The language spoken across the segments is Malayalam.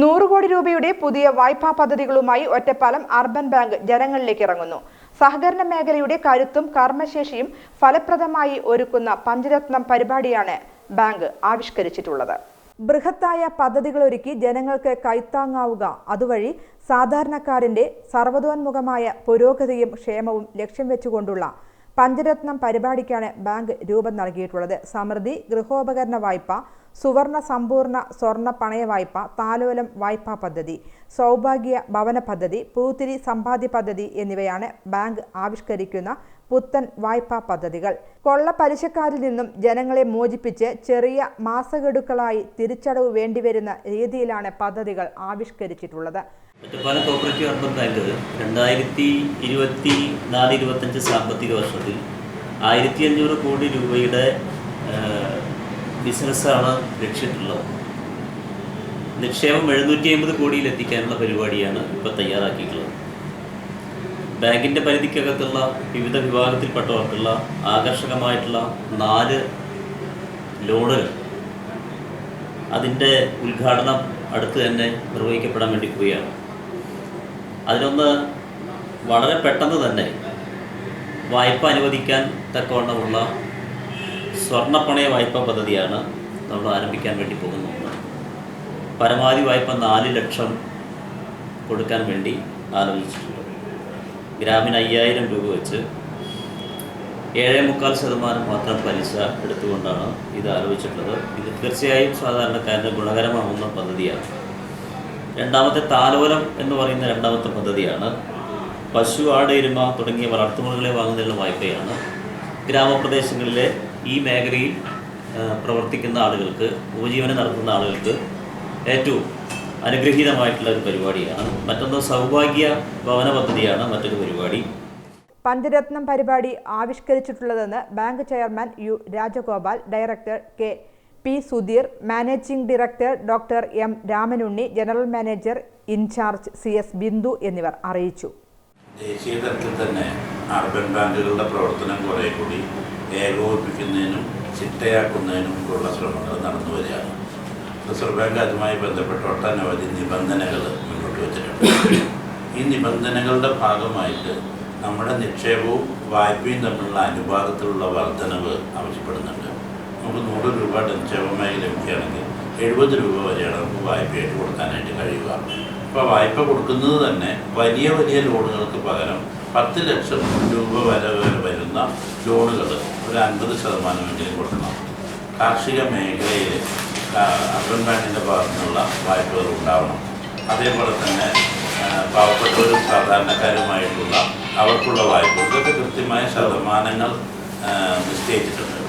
നൂറ് കോടി രൂപയുടെ പുതിയ വായ്പാ പദ്ധതികളുമായി ഒറ്റപ്പാലം അർബൻ ബാങ്ക് ജനങ്ങളിലേക്ക് ഇറങ്ങുന്നു. സഹകരണ മേഖലയുടെ കരുത്തും കർമ്മശേഷിയും ഫലപ്രദമായി ഒരുക്കുന്ന പഞ്ചരത്നം പരിപാടിയാണ് ബാങ്ക് ആവിഷ്കരിച്ചിട്ടുള്ളത്. ബൃഹത്തായ പദ്ധതികളൊരുക്കി ജനങ്ങൾക്ക് കൈത്താങ്ങാവുക. അതുവഴി സാധാരണക്കാരന്റെ സർവതോന്മുഖമായ പുരോഗതിയും ക്ഷേമവും ലക്ഷ്യം വെച്ചുകൊണ്ടുള്ള പഞ്ചരത്നം പരിപാടിക്കാണ് ബാങ്ക് രൂപം നൽകിയിട്ടുള്ളത്. സമൃദ്ധി ഗൃഹോപകരണ വായ്പ സുവർണ സമ്പൂർണ സ്വർണ പണയ വായ്പ താലോലം വായ്പാ പദ്ധതി സൗഭാഗ്യ ഭവന പദ്ധതി പൂത്തിരി സമ്പാദ്യ പദ്ധതി എന്നിവയാണ് ബാങ്ക് ആവിഷ്കരിക്കുന്ന പുത്തൻ വായ്പാ പദ്ധതികൾ. കൊള്ള പലിശക്കാരിൽ നിന്നും ജനങ്ങളെ മോചിപ്പിച്ച് ചെറിയ മാസഗഡുക്കളായി തിരിച്ചടവ് വേണ്ടിവരുന്ന രീതിയിലാണ് പദ്ധതികൾ ആവിഷ്കരിച്ചിട്ടുള്ളത്. ഒറ്റപ്പാലം കോപ്പറേറ്റീവ് അർബൻ ബാങ്ക് രണ്ടായിരത്തി ഇരുപത്തി നാല് ഇരുപത്തഞ്ച് സാമ്പത്തിക വർഷത്തിൽ ആയിരത്തി അഞ്ഞൂറ് കോടി രൂപയുടെ ബിസിനസ്സാണ് ലക്ഷ്യത്തിലുള്ളത്. നിക്ഷേപം എഴുന്നൂറ്റി അമ്പത് കോടിയിൽ എത്തിക്കാനുള്ള പരിപാടിയാണ് ഇപ്പോൾ തയ്യാറാക്കിയിട്ടുള്ളത്. ബാങ്കിന്റെ പരിധിക്കകത്തുള്ള വിവിധ വിഭാഗത്തിൽപ്പെട്ടവർക്കുള്ള ആകർഷകമായിട്ടുള്ള നാല് ലോണുകൾ അതിന്റെ ഉദ്ഘാടനം അടുത്ത് തന്നെ നിർവഹിക്കപ്പെടാൻ വേണ്ടി പോവുകയാണ്. അതിനൊന്ന് വളരെ പെട്ടെന്ന് തന്നെ വായ്പ അനുവദിക്കാൻ തക്കവണ്ണമുള്ള സ്വർണപ്പണയ വായ്പ പദ്ധതിയാണ് നമ്മൾ ആരംഭിക്കാൻ വേണ്ടി പോകുന്നത് പരമാവധി വായ്പ നാല് ലക്ഷം കൊടുക്കാൻ വേണ്ടി ആലോചിച്ചിട്ടുണ്ട്. ഗ്രാമിന് അയ്യായിരം രൂപ വെച്ച് ഏഴേ മുക്കാൽ ശതമാനം മാത്രം പലിശ എടുത്തുകൊണ്ടാണ് ഇത് ആലോചിച്ചിട്ടുള്ളത് ഇത് തീർച്ചയായും സാധാരണക്കാരന് ഗുണകരമാവുന്ന പദ്ധതിയാണ്. രണ്ടാമത്തെ താലോലം എന്ന് പറയുന്ന രണ്ടാമത്തെ പദ്ധതിയാണ്. പശു ആട് എരുമ തുടങ്ങിയ വളർത്തുമൃഗങ്ങളെ വാങ്ങുന്നതിനുള്ള വായ്പയാണ്. ഗ്രാമപ്രദേശങ്ങളിലെ ഈ മേഖലയിൽ പ്രവർത്തിക്കുന്ന ആളുകൾക്ക് ഉപജീവനം നടത്തുന്ന ആളുകൾക്ക് ഏറ്റവും അനുഗ്രഹീതമായിട്ടുള്ള ഒരു പരിപാടിയാണ്. മറ്റൊന്ന് സൗഭാഗ്യ ഭവന പദ്ധതിയാണ് മറ്റൊരു പരിപാടി. പഞ്ചരത്നം പരിപാടി ആവിഷ്കരിച്ചിട്ടുള്ളതെന്ന് bank chairman U Rajagopal director K P Sudheer managing director doctor M Ramanunni general manager in-charge C S Bindu എന്നിവർ അറിയിച്ചു. ദേശീയ തലത്തിൽ തന്നെ അർബൻ ബാങ്കുകളുടെ പ്രവർത്തനം കുറേ കൂടി ഏകോപിപ്പിക്കുന്നതിനും ചിട്ടയാക്കുന്നതിനും ഉള്ള ശ്രമങ്ങൾ നടന്നു വരികയാണ്. റിസർവ് ബാങ്ക് അതുമായി ബന്ധപ്പെട്ട ഒട്ടനവധി നിബന്ധനകൾ മുന്നോട്ട് വച്ചിട്ടുണ്ട്. ഈ നിബന്ധനകളുടെ ഭാഗമായിട്ട് നമ്മുടെ നിക്ഷേപവും വായ്പയും തമ്മിലുള്ള അനുപാതത്തിലുള്ള വർധനവ് ആവശ്യപ്പെടുന്നുണ്ട്. നമുക്ക് നൂറ് രൂപ നിക്ഷേപമായി ലഭിക്കുകയാണെങ്കിൽ എഴുപത് രൂപ വരെയാണ് നമുക്ക് വായ്പയായിട്ട് കൊടുക്കാനായിട്ട് കഴിയുക. അപ്പോൾ വായ്പ കൊടുക്കുന്നത് തന്നെ വലിയ വലിയ ലോണുകൾക്ക് പകരം പത്ത് ലക്ഷം രൂപ വരെ വരെ വരുന്ന ലോണുകൾ ഒരു അൻപത് ശതമാനമെങ്കിലും കൊടുക്കണം. കാർഷിക മേഖലയിൽ അർബൻ ബാങ്കിന്റെ ഭാഗത്തു നിന്നുള്ള വായ്പകൾ ഉണ്ടാവണം. അതേപോലെ തന്നെ പാവപ്പെട്ടവരും സാധാരണക്കാരുമായിട്ടുള്ള അവർക്കുള്ള വായ്പ ഇതൊക്കെ കൃത്യമായ ശതമാനങ്ങൾ നിശ്ചയിച്ചിട്ടുണ്ട്.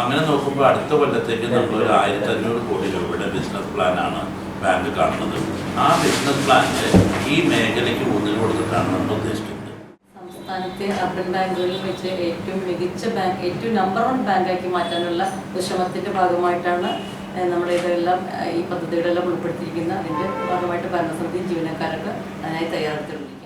അങ്ങനെ നോക്കുമ്പോൾ അടുത്ത കൊല്ലത്തേക്ക് നമ്മൾ ഒരു ആയിരത്തി അഞ്ഞൂറ് കോടി രൂപയുടെ ബിസിനസ് പ്ലാനാണ് ബാങ്ക് കാണുന്നത്. ആ ബിസിനസ് പ്ലാനിൽ ഈ മേഖലയ്ക്ക് ഊന്നൽ കൊടുത്തിട്ടാണ് നമ്മൾ ഉദ്ദേശിക്കുന്നത്. സംസ്ഥാനത്തെ അർബൻ ബാങ്കുകളിൽ വെച്ച് ഏറ്റവും മികച്ച ബാങ്ക് ഏറ്റവും നമ്പർ വൺ ബാങ്കാക്കി മാറ്റാനുള്ള ശ്രമത്തിന്റെ ഭാഗമായിട്ടാണ് നമ്മുടെ ഇതെല്ലാം ഈ പദ്ധതികളെല്ലാം ഉൾപ്പെടുത്തിയിരിക്കുന്ന അതിന്റെ ഭാഗമായിട്ട് ഭരണസമിതി ജീവനക്കാരൊക്കെ അതിനായി തയ്യാറെടുത്തിട്ടുണ്ട്.